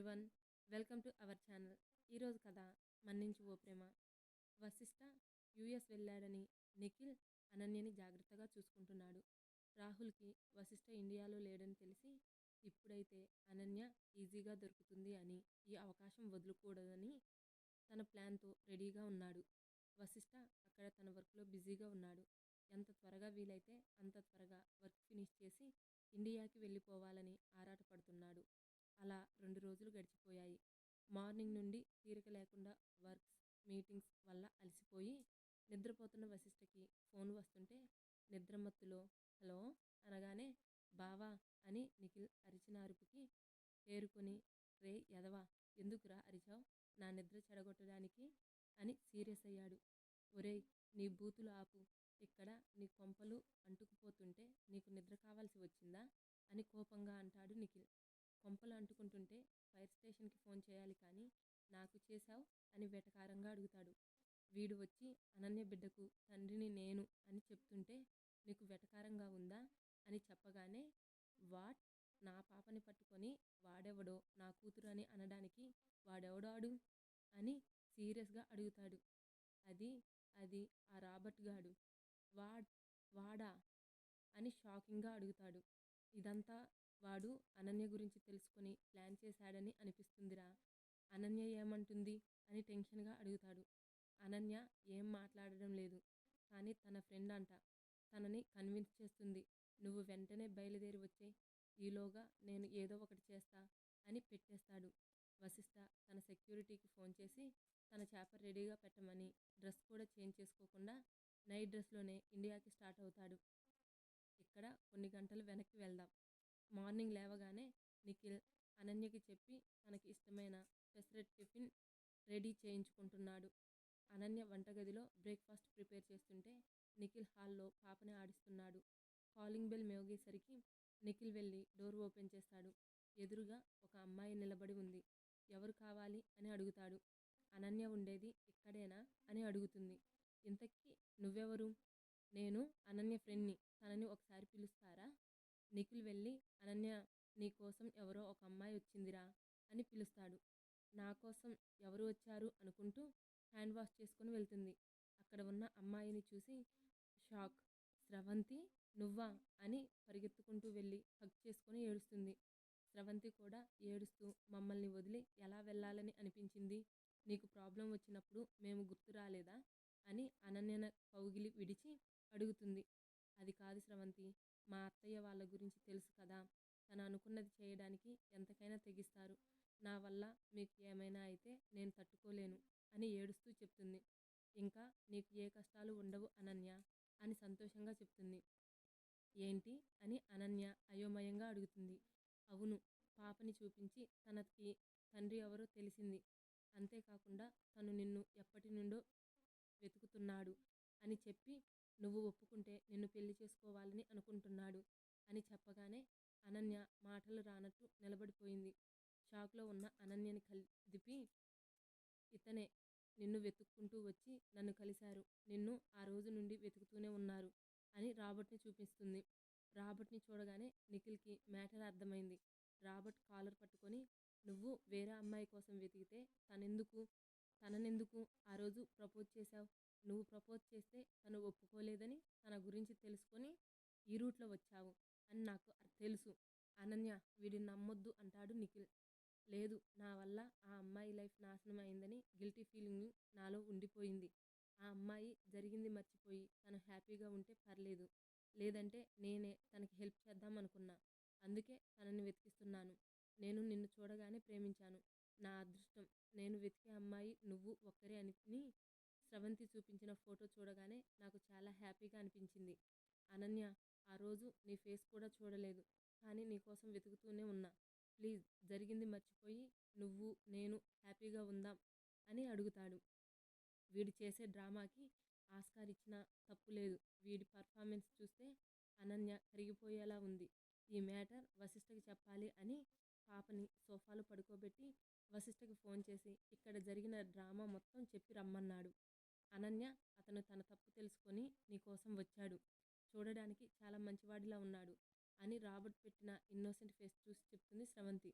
Everyone welcome to our channel. ఈరోజు కథ మన్నించు ఓ ప్రేమ. వశిష్ట యుఎస్ వెళ్ళాడని నిఖిల్ అనన్యని జాగ్రత్తగా చూసుకుంటున్నాడు. రాహుల్కి వశిష్ట ఇండియాలో లేడని తెలిసి ఇప్పుడైతే అనన్య ఈజీగా దొరుకుతుంది అని ఈ అవకాశం వదులుకూడదని తన ప్లాన్తో రెడీగా ఉన్నాడు. వశిష్ట అక్కడ తన వర్క్లో బిజీగా ఉన్నాడు. ఎంత త్వరగా వీలైతే అంత త్వరగా వర్క్ ఫినిష్ చేసి ఇండియాకి వెళ్ళిపోవాలని ఆరాటపడుతున్నాడు. అలా రెండు రోజులు గడిచిపోయాయి. మార్నింగ్ నుండి తీరిక లేకుండా వర్క్స్ మీటింగ్స్ వల్ల అలసిపోయి నిద్రపోతున్న వశిష్ఠకి ఫోన్ వస్తుంటే నిద్రమత్తులో హలో అనగానే బావా అని నిఖిల్ అరిచిన అరుపుకి తేరుకొని రే ఎదవా ఎందుకురా అరిచావు? నా నిద్ర చెడగొట్టడానికి అని సీరియస్ అయ్యాడు. ఒరేయ్ నీ బూతులు ఆపు. ఇక్కడ నీ కొంపలు అంటుకుపోతుంటే నీకు నిద్ర కావాల్సి వచ్చిందా అని కోపంగా అంటాడు నిఖిల్. కొంపలు అంటుకుంటుంటే ఫైర్ స్టేషన్కి ఫోన్ చేయాలి కానీ నాకు చేశావు అని వెటకారంగా అడుగుతాడు. వీడు వచ్చి అనన్య బిడ్డకు తండ్రిని నేను అని చెప్తుంటే నీకు వెటకారంగా ఉందా? అని చెప్పగానే వాట్? నా పాపని పట్టుకొని వాడెవడో? నా కూతురు అని అనడానికి వాడెవడాడు? అని సీరియస్గా అడుగుతాడు. అది అది ఆ రాబర్ట్ గాడు. వాడ్ వాడా? అని షాకింగ్గా అడుగుతాడు. ఇదంతా వాడు అనన్య గురించి తెలుసుకొని ప్లాన్ చేశాడని అనిపిస్తుందిరా. అనన్య ఏమంటుంది అని టెన్షన్గా అడుగుతాడు. అనన్య ఏం మాట్లాడడం లేదు. కానీ తన ఫ్రెండ్ అంట. తనని కన్విన్స్ చేస్తుంది. నువ్వు వెంటనే బయలుదేరి వచ్చే ఈలోగా నేను ఏదో ఒకటి చేస్తా అని పెట్టేస్తాడు. వశిష్ఠ తన సెక్యూరిటీకి ఫోన్ చేసి తన చేప రెడీగా పెట్టమని డ్రెస్ కూడా చేంజ్ చేసుకోకుండా నైట్ డ్రెస్లోనే ఇండియాకి స్టార్ట్ అవుతాడు. ఇక్కడ కొన్ని గంటలు వెనక్కి వెళ్దాం. మార్నింగ్ లేవగానే నిఖిల్ అనన్యకి చెప్పి తనకి ఇష్టమైన పెసరెట్ టిఫిన్ రెడీ చేయించుకుంటున్నాడు. అనన్య వంటగదిలో బ్రేక్ఫాస్ట్ ప్రిపేర్ చేస్తుంటే నిఖిల్ హాల్లో పాపని ఆడిస్తున్నాడు. కాలింగ్ బెల్ మోగేసరికి నిఖిల్ వెళ్ళి డోర్ ఓపెన్ చేస్తాడు. ఎదురుగా ఒక అమ్మాయి నిలబడి ఉంది. ఎవరు కావాలి అని అడుగుతాడు. అనన్య ఉండేది ఇక్కడేనా అని అడుగుతుంది. ఇంతకీ నువ్వెవరు? నేను అనన్య ఫ్రెండ్ని. తనని ఒకసారి పిలుస్తారా? నిఖిల్ వెళ్ళి అనన్య నీ కోసం ఎవరో ఒక అమ్మాయి వచ్చిందిరా అని పిలుస్తాడు. నా కోసం ఎవరు వచ్చారు అనుకుంటూ హ్యాండ్ వాష్ చేసుకుని వెళ్తుంది. అక్కడ ఉన్న అమ్మాయిని చూసి షాక్ స్రవంతి నువ్వా? అని పరిగెత్తుకుంటూ వెళ్ళి హగ్ చేసుకుని ఏడుస్తుంది. స్రవంతి కూడా ఏడుస్తూ మమ్మల్ని వదిలి ఎలా వెళ్ళాలని అనిపించింది? నీకు ప్రాబ్లం వచ్చినప్పుడు మేము గుర్తు రాలేదా? అని అనన్యన కౌగిలి విడిచి అడుగుతుంది. అది కాదు స్రవంతి మా అత్తయ్య వాళ్ళ గురించి తెలుసు కదా తను అనుకున్నది చేయడానికి ఎంతకైనా తెగిస్తారు. నా వల్ల మీకు ఏమైనా అయితే నేను తట్టుకోలేను అని ఏడుస్తూ చెప్తుంది. ఇంకా నీకు ఏ కష్టాలు ఉండవు అనన్య అని సంతోషంగా చెప్తుంది. ఏంటి అని అనన్య అయోమయంగా అడుగుతుంది. అవును పాపని చూపించి తనకి తండ్రి ఎవరో తెలిసింది. అంతేకాకుండా తను నిన్ను ఎప్పటి నుండో వెతుకుతున్నాడు అని చెప్పి నువ్వు ఒప్పుకుంటే నిన్ను పెళ్ళి చేసుకోవాలని అనుకుంటున్నాడు అని చెప్పగానే అనన్య మాటలు రానట్టు నిలబడిపోయింది. షాక్లో ఉన్న అనన్యని కలిపి ఇతనే నిన్ను వెతుక్కుంటూ వచ్చి నన్ను కలిశారు. నిన్ను ఆ రోజు నుండి వెతుకుతూనే ఉన్నారు అని రాబర్ట్ని చూపిస్తుంది. రాబర్ట్ని చూడగానే నిఖిల్కి మ్యాటర్ అర్థమైంది. రాబర్ట్ కాలర్ పట్టుకొని నువ్వు వేరే అమ్మాయి కోసం వెతికితే తనెందుకు తననెందుకు ఆ రోజు ప్రపోజ్ చేశావు? నువ్వు ప్రపోజ్ చేస్తే తను ఒప్పుకోలేదని తన గురించి తెలుసుకొని ఈ రూట్లో వచ్చావు అని నాకు తెలుసు. అనన్య వీడిని నమ్మొద్దు అంటాడు నిఖిల్. లేదు నా వల్ల ఆ అమ్మాయి లైఫ్ నాశనం అయిందని గిల్టీ ఫీలింగ్ నాలో ఉండిపోయింది. ఆ అమ్మాయి జరిగింది మర్చిపోయి తను హ్యాపీగా ఉంటే పర్లేదు. లేదంటే నేనే తనకి హెల్ప్ చేద్దాం అనుకున్నా. అందుకే తనని వెతికిస్తున్నాను. నేను నిన్ను చూడగానే ప్రేమించాను. నా అదృష్టం నేను వెతికే అమ్మాయి నువ్వు ఒక్కరే అని స్రవంతి చూపించిన ఫోటో చూడగానే నాకు చాలా హ్యాపీగా అనిపించింది. అనన్య ఆ రోజు నీ ఫేస్ కూడా చూడలేదు కానీ నీకోసం వెతుకుతూనే ఉన్నా. ప్లీజ్ జరిగింది మర్చిపోయి నువ్వు నేను హ్యాపీగా ఉందాం అని అడుగుతాడు. వీడు చేసే డ్రామాకి ఆస్కార్ ఇచ్చిన తప్పు లేదు. వీడి పర్ఫార్మెన్స్ చూస్తే అనన్య కరిగిపోయేలా ఉంది. ఈ మ్యాటర్ వశిష్ఠకి చెప్పాలి అని పాపని సోఫాలో పడుకోబెట్టి వశిష్ఠకి ఫోన్ చేసి ఇక్కడ జరిగిన డ్రామా మొత్తం చెప్పి రమ్మన్నాడు. అనన్య అతను తన తప్పు తెలుసుకొని నీకోసం వచ్చాడు. చూడడానికి చాలా మంచివాడిలా ఉన్నాడు అని రాబర్ట్ పెట్టిన ఇన్నోసెంట్ ఫేస్ చూసి చెప్తుంది స్రవంతి.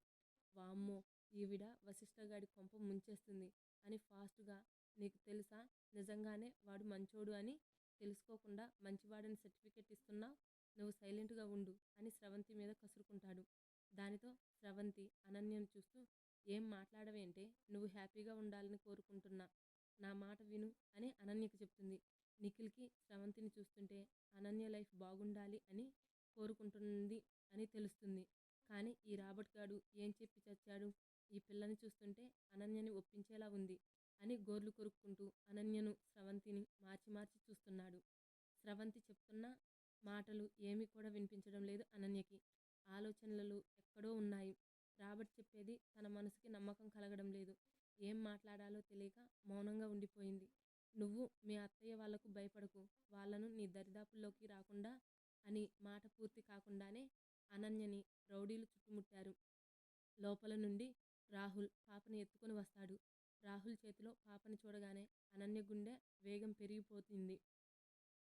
వామ్మో ఈవిడ వశిష్ఠగాడి కొంప ముంచేస్తుంది అని ఫాస్ట్గా నీకు తెలుసా? నిజంగానే వాడు మంచోడు అని తెలుసుకోకుండా మంచివాడని సర్టిఫికెట్ ఇస్తున్నావు నువ్వు సైలెంట్గా ఉండు అని స్రవంతి మీద కసురుకుంటాడు. దానితో స్రవంతి అనన్యను చూస్తూ ఏం మాట్లాడవేంటే నువ్వు హ్యాపీగా ఉండాలని కోరుకుంటున్నా. నా మాట విను అని అనన్యకి చెప్తుంది. నిఖిల్కి స్రవంతిని చూస్తుంటే అనన్య లైఫ్ బాగుండాలి అని కోరుకుంటుంది అని తెలుస్తుంది. కానీ ఈ రాబర్ట్ గాడు ఏం చెప్పి చచ్చాడు? ఈ పిల్లని చూస్తుంటే అనన్యని ఒప్పించేలా ఉంది అని గోర్లు కొరుక్కుంటూ అనన్యను స్రవంతిని మార్చి మార్చి చూస్తున్నాడు. స్రవంతి చెప్తున్న మాటలు ఏమీ కూడా వినిపించడం లేదు అనన్యకి. ఆలోచనలు ఎక్కడో ఉన్నాయి. రాబర్ట్ చెప్పేది తన మనసుకి నమ్మకం కలగడం లేదు. ఏం మాట్లాడాలో తెలియక మౌనంగా ఉండిపోయింది. నువ్వు మీ అత్తయ్య వాళ్ళకు భయపడకు. వాళ్ళను నీ దరిదాపుల్లోకి రాకుండా అని మాట పూర్తి కాకుండానే అనన్యని రౌడీలు చుట్టుముట్టారు. లోపల నుండి రాహుల్ పాపని ఎత్తుకొని వస్తాడు. రాహుల్ చేతిలో పాపని చూడగానే అనన్య గుండె వేగం పెరిగిపోతుంది.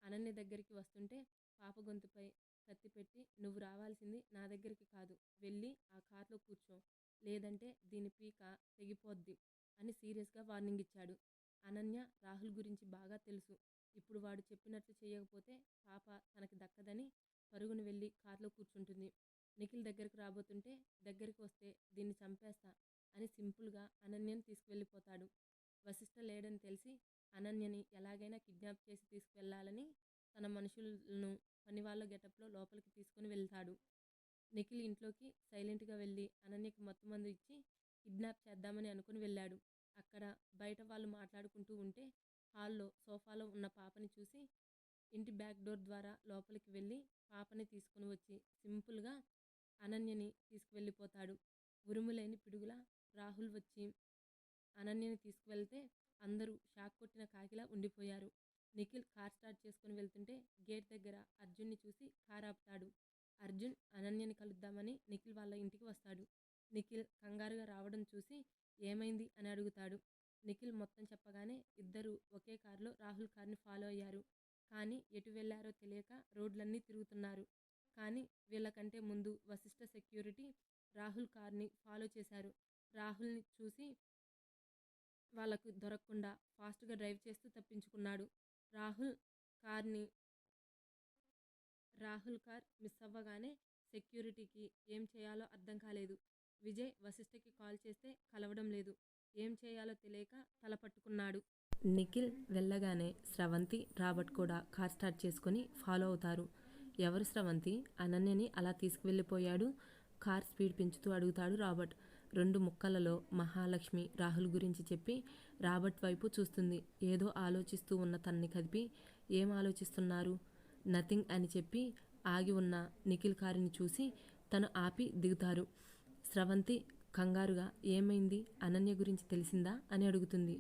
అనన్య దగ్గరికి వస్తుంటే పాప గొంతుపై కత్తి పెట్టి నువ్వు రావాల్సింది నా దగ్గరికి కాదు. వెళ్ళి ఆ కార్లో కూర్చో. లేదంటే దీని పీక తెగిపోద్ది అని సీరియస్గా వార్నింగ్ ఇచ్చాడు. అనన్య రాహుల్ గురించి బాగా తెలుసు. ఇప్పుడు వాడు చెప్పినట్లు చేయకపోతే పాప తనకి దక్కదని పరుగును వెళ్ళి కార్లో కూర్చుంటుంది. నిఖిల్ దగ్గరకు రాబోతుంటే దగ్గరికి వస్తే దీన్ని చంపేస్తా అని సింపుల్గా అనన్యని తీసుకువెళ్ళిపోతాడు. వశిష్ఠ లేడని తెలిసి అనన్యని ఎలాగైనా కిడ్నాప్ చేసి తీసుకువెళ్ళాలని తన మనుషులను పనివాళ్ళ గెటప్లో లోపలికి తీసుకుని వెళ్తాడు. నిఖిల్ ఇంట్లోకి సైలెంట్గా వెళ్ళి అనన్యకి మత్తుమందు ఇచ్చి కిడ్నాప్ చేద్దామని అనుకుని వెళ్ళాడు. అక్కడ బయట వాళ్ళు మాట్లాడుకుంటూ ఉంటే హాల్లో సోఫాలో ఉన్న పాపని చూసి ఇంటి బ్యాక్ డోర్ ద్వారా లోపలికి వెళ్ళి పాపని తీసుకుని వచ్చి సింపుల్గా అనన్యని తీసుకువెళ్ళిపోతాడు. ఉరుములేని పిడుగుల రాహుల్ వచ్చి అనన్యని తీసుకువెళ్తే అందరూ షాక్ కొట్టిన కాకిలా ఉండిపోయారు. నిఖిల్ కార్ స్టార్ట్ చేసుకుని వెళ్తుంటే గేట్ దగ్గర అర్జున్ని చూసి కార్ ఆపుతాడు అర్జున్ అనన్యని కలుద్దామని నిఖిల్ వాళ్ళ ఇంటికి వస్తాడు. నిఖిల్ కంగారుగా రావడం చూసి ఏమైంది అని అడుగుతాడు. నిఖిల్ మొత్తం చెప్పగానే ఇద్దరు ఒకే కారులో రాహుల్ కార్ని ఫాలో అయ్యారు. కానీ ఎటు వెళ్ళారో తెలియక రోడ్లన్నీ తిరుగుతున్నారు. కానీ వీళ్ళకంటే ముందు వశిష్ఠ సెక్యూరిటీ రాహుల్ కార్ని ఫాలో చేశారు. రాహుల్ని చూసి వాళ్ళకు దొరకకుండా ఫాస్ట్గా డ్రైవ్ చేస్తూ తప్పించుకున్నాడు. రాహుల్ కార్ని రాహుల్ కార్ మిస్ అవ్వగానే సెక్యూరిటీకి ఏం చేయాలో అర్థం కాలేదు. విజయ్ వశిష్ఠకి కాల్ చేస్తే కలవడం లేదు. ఏం చేయాలో తెలియక తల పట్టుకున్నాడు. నిఖిల్ వెళ్ళగానే స్రవంతి రాబర్ట్ కూడా కార్ స్టార్ట్ చేసుకొని ఫాలో అవుతారు. ఎవరు స్రవంతి? అనన్యని అలా తీసుకువెళ్ళిపోయాడు. కార్ స్పీడ్ పెంచుతూ అడుగుతాడు రాబర్ట్. రెండు ముక్కలలో మహాలక్ష్మి రాహుల్ గురించి చెప్పి రాబర్ట్ వైపు చూస్తుంది. ఏదో ఆలోచిస్తూ ఉన్న తన్ని కదిపి ఏం ఆలోచిస్తున్నారు? నథింగ్ అని చెప్పి ఆగి ఉన్న నిఖిల్ కారుని చూసి తను ఆపి దిగుతారు. స్రవంతి కంగారుగా ఏమైంది? అనన్య గురించి తెలిసిందా? అని అడుగుతుంది.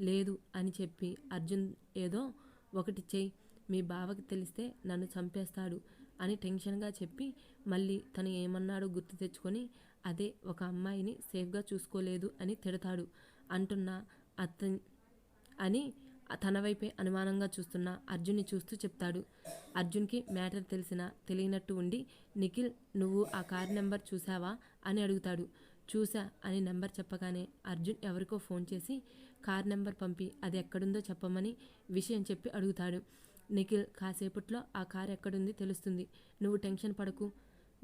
లేదు అని చెప్పి అర్జున్ ఏదో ఒకటి చెయ్యి మీ బావకి తెలిస్తే నన్ను చంపేస్తాడు అని టెన్షన్గా చెప్పి మళ్ళీ తను ఏమన్నాడో గుర్తు తెచ్చుకొని అదే ఒక అమ్మాయిని సేఫ్గా చూసుకోలేదు అని తిడతాడు. అంటున్న అతని అని తన వైపే అనుమానంగా చూస్తున్న అర్జున్ని చూస్తూ చెప్తాడు. అర్జున్కి మ్యాటర్ తెలిసిన తెలియనట్టు ఉండి నిఖిల్ నువ్వు ఆ కార్ నెంబర్ చూసావా అని అడుగుతాడు. చూసా అని నెంబర్ చెప్పగానే అర్జున్ ఎవరికో ఫోన్ చేసి కార్ నెంబర్ పంపి అది ఎక్కడుందో చెప్పమని విషయం చెప్పి అడుగుతాడు. నిఖిల్ కాసేపట్లో ఆ కార్ ఎక్కడుంది తెలుస్తుంది. నువ్వు టెన్షన్ పడకు.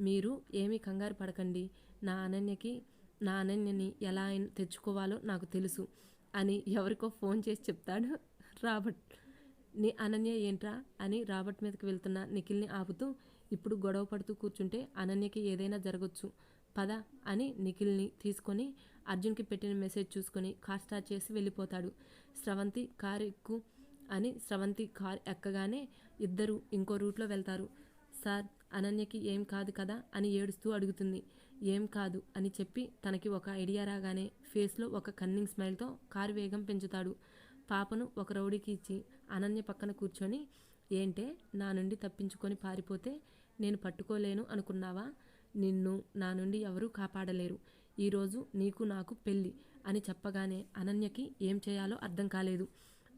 మీరు ఏమీ కంగారు పడకండి. నా అనన్యకి నా అనన్యని ఎలా తెచ్చుకోవాలో నాకు తెలుసు అని ఎవరికో ఫోన్ చేసి చెప్తాడు. రాబర్ట్ నీ అనన్య ఏంట్రా అని రాబర్ట్ మీదకి వెళ్తున్న నిఖిల్ని ఆపుతూ ఇప్పుడు గొడవ పడుతూ కూర్చుంటే అనన్యకి ఏదైనా జరగచ్చు పద అని నిఖిల్ని తీసుకొని అర్జున్కి పెట్టిన మెసేజ్ చూసుకొని కార్ స్టార్ట్ చేసి వెళ్ళిపోతాడు. స్రవంతి కార్ ఎక్కు అని స్రవంతి కార్ ఎక్కగానే ఇద్దరు ఇంకో రూట్లో వెళ్తారు. సార్ అనన్యకి ఏం కాదు కదా అని ఏడుస్తూ అడుగుతుంది. ఏం కాదు అని చెప్పి తనకి ఒక ఐడియా రాగానే ఫేస్లో ఒక కన్నింగ్ స్మైల్తో కారు వేగం పెంచుతాడు. పాపను ఒక రౌడీకి ఇచ్చి అనన్య పక్కన కూర్చొని ఏంటే నా నుండి తప్పించుకొని పారిపోతే నేను పట్టుకోలేను అనుకున్నావా? నిన్ను నా నుండి ఎవరూ కాపాడలేరు. ఈరోజు నీకు నాకు పెళ్ళి అని చెప్పగానే అనన్యకి ఏం చేయాలో అర్థం కాలేదు.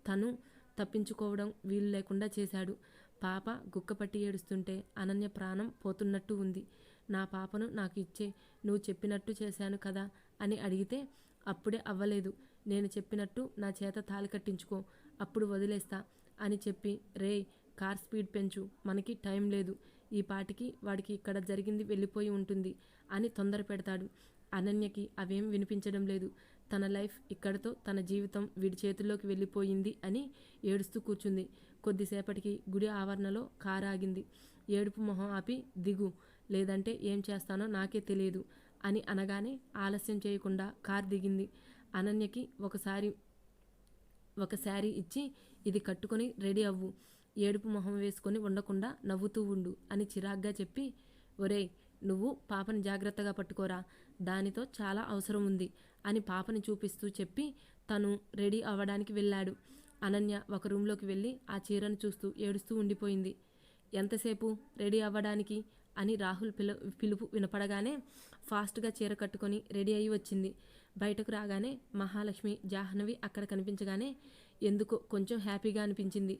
తను తప్పించుకోవడం వీలు లేకుండా చేశాడు. పాప గుక్కపట్టి ఏడుస్తుంటే అనన్య ప్రాణం పోతున్నట్టు ఉంది. నా పాపను నాకు ఇచ్చే నువ్వు చెప్పినట్టు చేశాను కదా అని అడిగితే అప్పుడే అవ్వలేదు. నేను చెప్పినట్టు నా చేత తాళి కట్టించుకో అప్పుడు వదిలేస్తా అని చెప్పి రే కార్ స్పీడ్ పెంచు మనకి టైం లేదు. ఈ పాటికి వాడికి ఇక్కడ జరిగింది వెళ్ళిపోయి ఉంటుంది అని తొందర పెడతాడు. అనన్యకి అవేం వినిపించడం లేదు. తన లైఫ్ ఇక్కడతో తన జీవితం వీడి చేతుల్లోకి వెళ్ళిపోయింది అని ఏడుస్తూ కూర్చుంది. కొద్దిసేపటికి గుడి ఆవరణలో కారు ఆగింది. ఏడుపు మొహం ఆపి దిగు లేదంటే ఏం చేస్తానో నాకే తెలియదు అని అనగానే ఆలస్యం చేయకుండా కార్ దిగింది. అనన్యకి ఒకసారి ఒక శారీ ఇచ్చి ఇది కట్టుకొని రెడీ అవ్వు. ఏడుపు మొహం వేసుకొని ఉండకుండా నవ్వుతూ ఉండు అని చిరాగ్గా చెప్పి ఒరే నువ్వు పాపని జాగ్రత్తగా పట్టుకోరా. దానితో చాలా అవసరం ఉంది అని పాపని చూపిస్తూ చెప్పి తను రెడీ అవ్వడానికి వెళ్ళాడు. అనన్య ఒక రూమ్లోకి వెళ్ళి ఆ చీరను చూస్తూ ఏడుస్తూ ఉండిపోయింది. ఎంతసేపు? రెడీ అవ్వడానికి? అని రాహుల్ పిలు పిలుపు వినపడగానే ఫాస్ట్గా చీర కట్టుకొని రెడీ అయ్యి వచ్చింది. బయటకు రాగానే మహాలక్ష్మి జాహ్నవి అక్కడ కనిపించగానే ఎందుకో కొంచెం హ్యాపీగా అనిపించింది.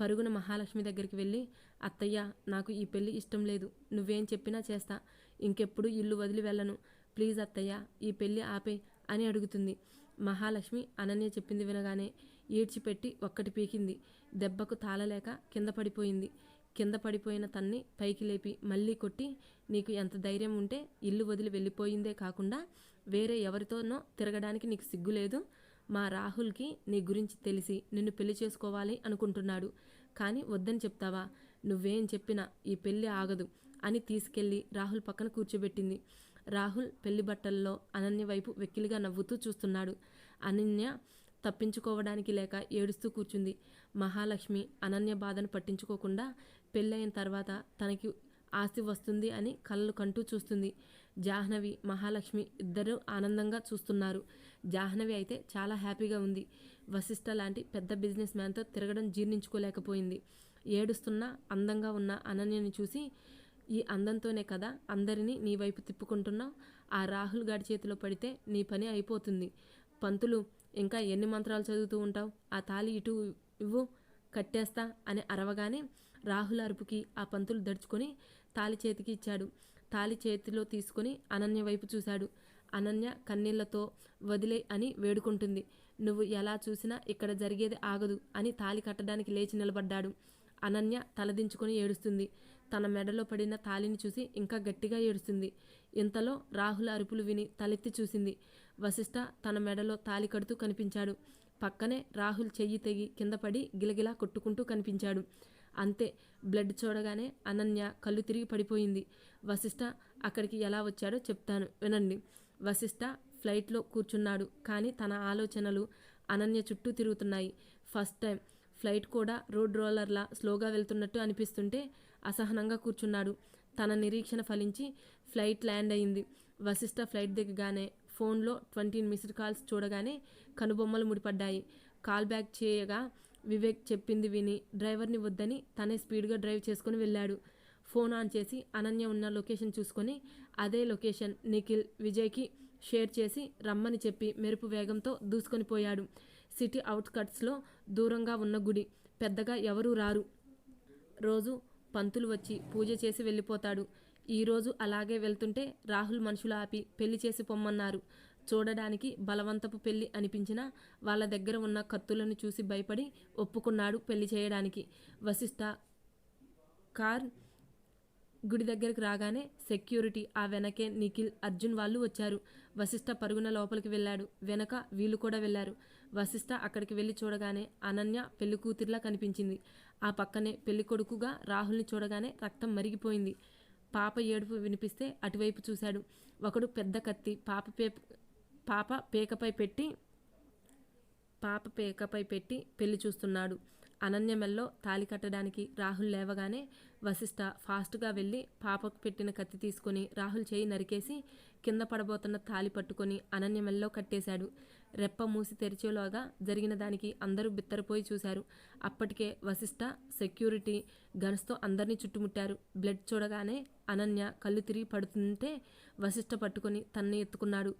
పరుగున మహాలక్ష్మి దగ్గరికి వెళ్ళి అత్తయ్య నాకు ఈ పెళ్ళి ఇష్టం లేదు. నువ్వేం చెప్పినా చేస్తా. ఇంకెప్పుడు ఇల్లు వదిలి వెళ్ళను. ప్లీజ్ అత్తయ్య ఈ పెళ్ళి ఆపే అని అడుగుతుంది. మహాలక్ష్మి అనన్య చెప్పింది వినగానే ఈడ్చిపెట్టి ఒక్కటి పీకింది. దెబ్బకు తాళలేక కింద పడిపోయింది. కింద పడిపోయిన తన్ని పైకి లేపి మళ్ళీ కొట్టి నీకు ఎంత ధైర్యం ఉంటే ఇల్లు వదిలి వెళ్ళిపోయిందే కాకుండా వేరే ఎవరితోనో తిరగడానికి నీకు సిగ్గు లేదు. మా రాహుల్కి నీ గురించి తెలిసి నిన్ను పెళ్ళి చేసుకోవాలి అనుకుంటున్నాడు. కానీ వద్దని చెప్తావా? నువ్వేం చెప్పినా ఈ పెళ్ళి ఆగదు అని తీసుకెళ్ళి రాహుల్ పక్కన కూర్చోబెట్టింది. రాహుల్ పెళ్ళి బట్టల్లో అనన్య వైపు వెక్కిలిగా నవ్వుతూ చూస్తున్నాడు. అనన్య తప్పించుకోవడానికి లేక ఏడుస్తూ కూర్చుంది. మహాలక్ష్మి అనన్య బాధను పట్టించుకోకుండా పెళ్ళైన తర్వాత తనకి ఆస్తి వస్తుంది అని కళ్ళు కంటూ చూస్తుంది. జాహ్నవి మహాలక్ష్మి ఇద్దరూ ఆనందంగా చూస్తున్నారు. జాహ్నవి అయితే చాలా హ్యాపీగా ఉంది. వశిష్ఠ లాంటి పెద్ద బిజినెస్ మ్యాన్తో తిరగడం జీర్ణించుకోలేకపోయింది. ఏడుస్తున్న అందంగా ఉన్న అనన్యని చూసి ఈ అందంతోనే కదా అందరినీ నీ వైపు తిప్పుకుంటున్నావు? ఆ రాహుల్ గాడి చేతిలో పడితే నీ పని అయిపోతుంది. పంతులు ఇంకా ఎన్ని మంత్రాలు చదువుతూ ఉంటావు? ఆ తాలి ఇటు ఇవ్వు. కట్టేస్తా అని అరవగానే రాహుల అరుపుకి ఆ పంతులు దడుచుకొని తాలి చేతికి ఇచ్చాడు. తాలి చేతిలో తీసుకొని అనన్య వైపు చూశాడు. అనన్య కన్నీళ్ళతో వదిలే అని వేడుకుంటుంది. నువ్వు ఎలా చూసినా ఇక్కడ జరిగేది ఆగదు అని తాలి కట్టడానికి లేచి నిలబడ్డాడు. అనన్య తలదించుకొని ఏడుస్తుంది. తన మెడలో పడిన తాలిని చూసి ఇంకా గట్టిగా ఏడుస్తుంది. ఇంతలో రాహుల అరుపులు విని తలెత్తి చూసింది. వశిష్ఠ తన మెడలో తాలి కడుతూ కనిపించాడు. పక్కనే రాహుల్ చెయ్యి తెగి కిందపడి గిలగిలా కొట్టుకుంటూ కనిపించాడు. అంతే బ్లడ్ చూడగానే అనన్య కళ్ళు తిరిగి పడిపోయింది. వశిష్ఠ అక్కడికి ఎలా వచ్చాడో చెప్తాను వినండి. వశిష్ఠ ఫ్లైట్లో కూర్చున్నాడు కానీ తన ఆలోచనలు అనన్య చుట్టూ తిరుగుతున్నాయి. ఫస్ట్ టైం ఫ్లైట్ కూడా రోడ్ రోలర్లా స్లోగా వెళ్తున్నట్టు అనిపిస్తుంటే అసహనంగా కూర్చున్నాడు. తన నిరీక్షణ ఫలించి ఫ్లైట్ ల్యాండ్ అయింది. వశిష్ఠ ఫ్లైట్ దిగగానే ఫోన్లో ట్వంటీ మిస్డ్ కాల్స్ చూడగానే కనుబొమ్మలు ముడిపడ్డాయి. కాల్ బ్యాక్ చేయగా వివేక్ చెప్పింది విని డ్రైవర్ని వద్దని తనే స్పీడ్గా డ్రైవ్ చేసుకుని వెళ్ళాడు. ఫోన్ ఆన్ చేసి అనన్య ఉన్న లొకేషన్ చూసుకొని అదే లొకేషన్. నిఖిల్ విజయ్కి షేర్ చేసి రమ్మని చెప్పి మెరుపు వేగంతో దూసుకొని పోయాడు. సిటీ అవుట్కట్స్లో దూరంగా ఉన్న గుడి. పెద్దగా ఎవరూ రారు. రోజు పంతులు వచ్చి పూజ చేసి వెళ్ళిపోతాడు. ఈరోజు అలాగే వెళ్తుంటే రాహుల్ మనుషులు ఆపి పెళ్ళి చేసి పొమ్మన్నారు. చూడడానికి బలవంతపు పెళ్ళి అనిపించినా వాళ్ళ దగ్గర ఉన్న కత్తులను చూసి భయపడి ఒప్పుకున్నాడు పెళ్ళి చేయడానికి. వశిష్ఠ కార్ గుడి దగ్గరికి రాగానే సెక్యూరిటీ ఆ వెనకే నిఖిల్ అర్జున్ వాళ్ళు వచ్చారు. వశిష్ఠ పరుగున లోపలికి వెళ్ళాడు. వెనక వీళ్ళు కూడా వెళ్ళారు. వశిష్ఠ అక్కడికి వెళ్ళి చూడగానే అనన్య పెళ్ళి కూతురిలా కనిపించింది. ఆ పక్కనే పెళ్ళి కొడుకుగా రాహుల్ని చూడగానే రక్తం మరిగిపోయింది. పాప ఏడుపు వినిపిస్తే అటువైపు చూశాడు. ఒకడు పెద్ద కత్తి పాప పే పాప పేకపై పెట్టి పాప పేకపై పెట్టి పెళ్ళి చూస్తున్నాడు. అనన్య మెల్లో తాలి కట్టడానికి రాహుల్ లేవగానే వశిష్ఠ ఫాస్ట్గా వెళ్ళి పాపకు పెట్టిన కత్తి తీసుకొని రాహుల్ చేయి నరికేసి కింద పడబోతున్న తాలి పట్టుకొని అనన్య మెల్లో కట్టేశాడు. రెప్ప మూసి తెరిచేలోగా జరిగిన దానికి అందరూ బిత్తరపోయి చూశారు. అప్పటికే వశిష్ఠ సెక్యూరిటీ గన్స్తో అందరినీ చుట్టుముట్టారు. బ్లడ్ చూడగానే అనన్య కళ్ళు తిరిగి పడుతుంటే వశిష్ఠ పట్టుకొని తన్ని ఎత్తుకున్నాడు.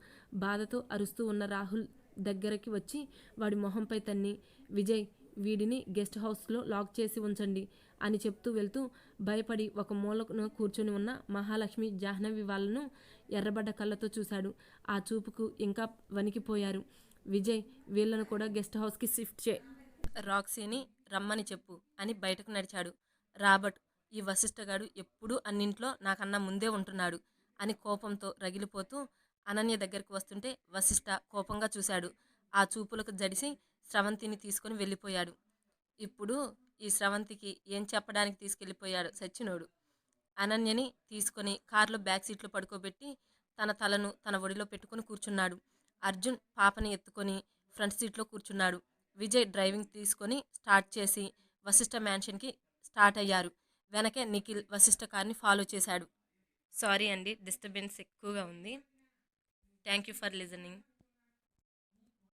బాధతో అరుస్తూ ఉన్న రాహుల్ దగ్గరికి వచ్చి వాడి మొహంపై తన్ని విజయ్ వీడిని గెస్ట్ హౌస్లో లాక్ చేసి ఉంచండి అని చెప్తూ వెళ్తూ భయపడి ఒక మూలకున కూర్చొని ఉన్న మహాలక్ష్మి జాహ్నవి వాళ్ళను ఎర్రబడ్డ కళ్ళతో చూశాడు. ఆ చూపుకు ఇంకా వణికిపోయారు. విజయ్ వీళ్ళను కూడా గెస్ట్ హౌస్కి షిఫ్ట్ చే రాక్సీని రమ్మని చెప్పు అని బయటకు నడిచాడు. రాబర్ట్ ఈ వశిష్ఠగాడు ఎప్పుడూ అన్నింట్లో నాకన్నా ముందే ఉంటున్నాడు అని కోపంతో రగిలిపోతూ అనన్య దగ్గరికి వస్తుంటే వశిష్ఠ కోపంగా చూశాడు. ఆ చూపులకు జడిసి స్రవంతిని తీసుకొని వెళ్ళిపోయాడు. ఇప్పుడు ఈ స్రవంతికి ఏం చెప్పడానికి తీసుకెళ్ళిపోయాడు సచ్చినోడు. అనన్యని తీసుకొని కారులో బ్యాక్ సీట్లో పడుకోబెట్టి తన తలను తన ఒడిలో పెట్టుకొని కూర్చున్నాడు. అర్జున్ పాపని ఎత్తుకొని ఫ్రంట్ సీట్లో కూర్చున్నాడు. విజయ్ డ్రైవింగ్ తీసుకొని స్టార్ట్ చేసి వశిష్ఠ మ్యాన్షన్కి స్టార్ట్ అయ్యారు. వెనకే నిఖిల్ వశిష్ఠ కార్ని ఫాలో చేశాడు. సారీ అండి డిస్టర్బెన్స్ ఎక్కువగా ఉంది. Thank you for listening.